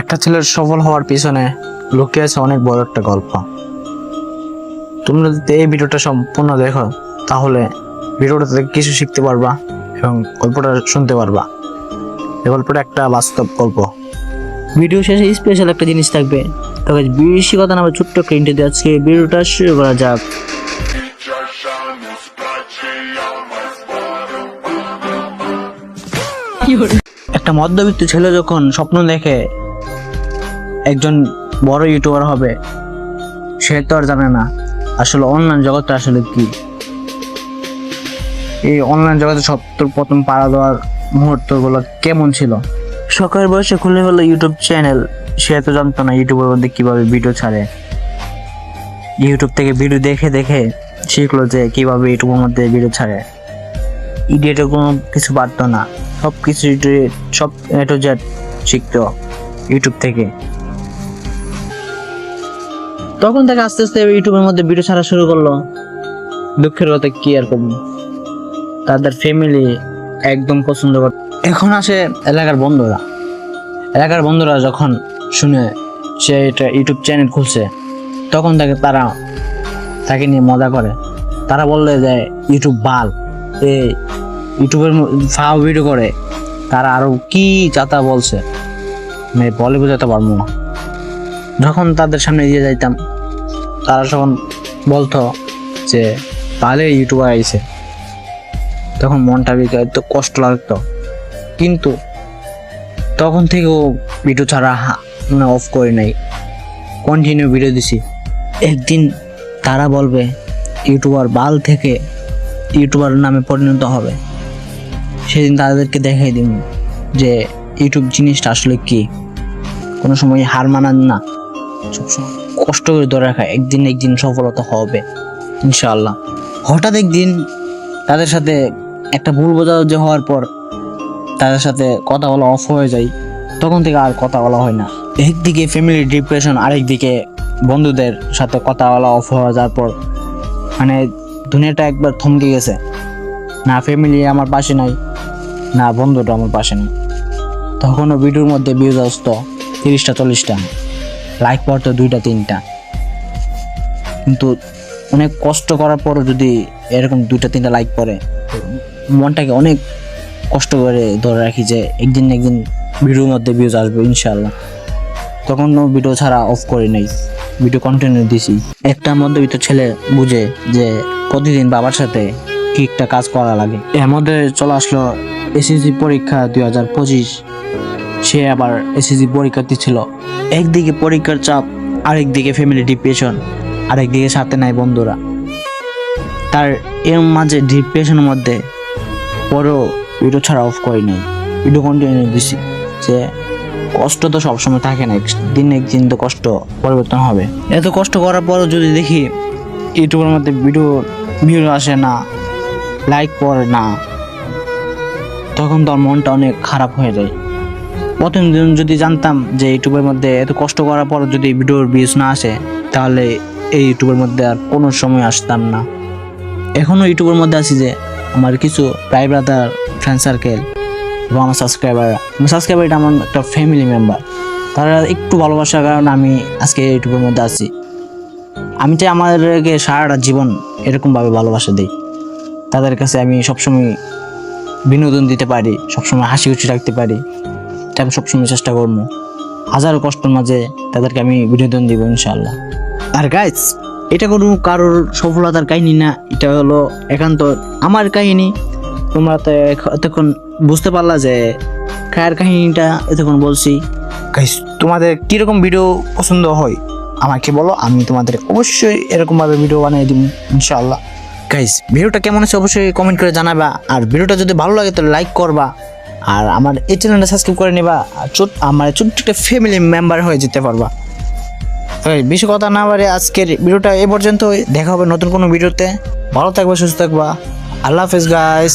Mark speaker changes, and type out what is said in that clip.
Speaker 1: একটা ছেলের সফল হওয়ার পিছনে লুকিয়ে আছে অনেক বড় একটা গল্প। তোমরা যদি এই ভিডিওটা সম্পূর্ণ দেখো তাহলে ভিডিওটা থেকে কিছু শিখতে পারবা এবং গল্পটা শুনতে পারবা। এই গল্পটা একটা বাস্তব গল্প।
Speaker 2: ভিডিও শেষে স্পেশাল একটা জিনিস থাকবে। তবে বেশি কথা না ছোট্ট একটা ইন্টারভিউ আজকে ভিডিওটা শুরু করা যাক। একটা মধ্যবিত্ত ছেলে যখন স্বপ্ন দেখে একজন বড় ইউটিউবার হবে সে তো আর জানে না আসলে অনলাইন জগৎটা আসলে কি।
Speaker 1: এই অনলাইন জগতে সত্তর প্রথম পাড়া দেওয়ার মুহূর্তগুলো কেমন ছিল?
Speaker 2: সকালের বয়সে খুলে হলো ইউটিউব চ্যানেল সে তো জানতো না ইউটিউবের মধ্যে কীভাবে ভিডিও ছাড়ে। ইউটিউব থেকে ভিডিও দেখে দেখে শিখলো যে কীভাবে ইউটিউবের মধ্যে ভিডিও ছাড়ে। ইডিয়েটের কোনো কিছু পারতো না। সব কিছু সব এ টু জেড শিখতো ইউটিউব থেকে। তখন থেকে আস্তে আস্তে ইউটিউবের মধ্যে ভিডিও ছাড়া শুরু করল। দুঃখের কথা কি আর করব? তাদের ফ্যামিলি একদম পছন্দ করে। এখন আসে এলাকার বন্ধুরা। এলাকার বন্ধুরা যখন শুনে সে এটা ইউটিউব চ্যানেল খুলছে, তখন তাকে তারা তাকে নিয়ে মজা করে। তারা বললে যে, ইউটিউব বাল। এ ইউটিউবের ফাও ভিডিও করে। তারা আরও কি যাতা বলছে? বলে বোঝাতে পারব না। যখন তাদের সামনে দিয়ে যাইতাম তারা যখন বলতো যে, তাহলে ইউটিউবার আইছে। তখন মনটা একটু কষ্ট লাগতো। কিন্তু তখন থেকেও ভিডিও ছাড়া মানে অফ করে নাই। কন্টিনিউ ভিডিও দিছি। একদিন তারা বলবে, ইউটিউবার বাল থেকে ইউটিউবার নামে পরিণত হবে। সেদিন তাদেরকে দেখাই দিব যে, ইউটিউব জিনিসটা আসলে কি? কোনো সময় হার মানান না। কষ্ট করে ধরে রাখা একদিন একদিন সফলতা হবে, ইনশাআল্লাহ। হঠাৎ একদিন তাদের সাথে একটা ভুল বোঝাবুঝি হওয়ার পর তাদের সাথে কথা বলা অফ হয়ে যায়, তখন থেকে আর কথা বলা হয় না। একদিকে ফ্যামিলি ডিপ্রেশন আরেকদিকে বন্ধুদের সাথে কথা বলা অফ হয়ে যাওয়ার পর মানে দুনিয়াটা একবার থমকে গেছে। না ফ্যামিলি আমার পাশে নাই, না বন্ধুটা আমার পাশে নেই। তখনও ভিডিওর মধ্যে ভিউজ আসতো তিরিশটা, চল্লিশটা। লাইক পড়তো দুইটা, তিনটা। কিন্তু অনেক কষ্ট করার পরও যদি এরকম দুইটা, তিনটা লাইক পড়ে মনটাকে অনেক কষ্ট করে ধরে রাখি যে একদিন একদিন ভিডিওর মধ্যে ভিউজ আসবে ইনশাল্লাহ তখন ভিডিও ছাড়া অফ করি নাই ভিডিও কন্টিনিউ দিছি। একটা মধ্যবিত্ত ছেলে বুঝে যে প্রতিদিন বাবার সাথে কি একটা কাজ করা লাগে। এর মধ্যে চলে আসলো এসএসসি পরীক্ষা দুই হাজার পঁচিশ, সে আবার এসএসসি পরীক্ষা দিচ্ছিল একদিকে পরীক্ষার চাপ, আরেকদিকে ফ্যামিলি ডিপ্রেশন আরেকদিকে সাথে নাই বন্ধুরা। তার এর মাঝে ডিপ্রেশনের মধ্যে পরেও ভিডিও ছাড়া অফ করি নাই। ভিডিও কন্টিনিউ দিছি যে কষ্ট তো সবসময় থাকে না দিন একদিন তো কষ্ট পরিবর্তন হবে। এত কষ্ট করার পরও যদি দেখি ইউটিউবের মধ্যে ভিডিও ভিউ আসে না লাইক পড়ে না, তখন তো আমার মনটা অনেক খারাপ হয়ে যায়। প্রথম দিন যদি জানতাম যে ইউটিউবের মধ্যে এত কষ্ট করার পর যদি ভিডিওর ভিউজ না আসে, তাহলে এই ইউটিউবের মধ্যে আর কোনো সময় আসতাম না। এখনও ইউটিউবের মধ্যে আছি যে আমার কিছু প্রায় ব্রাদার ফ্রেন্ড সার্কেল এবং আমার সাবস্ক্রাইবার আমার সাবস্ক্রাইবার এটা আমার একটা ফ্যামিলি মেম্বার তারা একটু ভালোবাসার কারণে আমি আজকে ইউটিউবের মধ্যে আছি। আমি চাই আমাদেরকে সারাটা জীবন এরকমভাবে ভালোবাসা দিই। তাদের কাছে আমি সবসময় বিনোদন দিতে পারি, সবসময় হাসি খুশি রাখতে পারি। তাই আমি সবসময় চেষ্টা করব। হাজারো কষ্টের মাঝে তাদেরকে আমি বিনোদন দিব ইনশাল্লাহ আর গাইজ এটা কোনো কারোর সফলতার কাহিনী না এটা হলো একান্ত আমার কাহিনী। তোমরা তো এতক্ষণ বুঝতে পারলা যে কার কাহিনীটা এতক্ষণ বলছি।
Speaker 1: গাইস তোমাদের কীরকম ভিডিও পছন্দ হয়? আমাকে বলো আমি তোমাদের অবশ্যই এরকমভাবে ভিডিও বানিয়ে দিব ইনশাল্লাহ
Speaker 2: গাইস ভিডিওটা কেমন আছে অবশ্যই কমেন্ট করে জানাবা। আর ভিডিওটা যদি ভালো লাগে তাহলে লাইক করবা। আর আমার এই চ্যানেলটা সাবস্ক্রাইব করে নেবা ছোট, আমার ছোট্ট একটা ফ্যামিলি মেম্বার হয়ে যেতে পারবা।
Speaker 1: বেশি কথা না বাড়ে আজকের ভিডিওটা এ পর্যন্ত দেখা হবে নতুন কোনো ভিডিওতে। ভালো থাকবা, সুস্থ থাকবা। আল্লাহ হাফেজ গাইস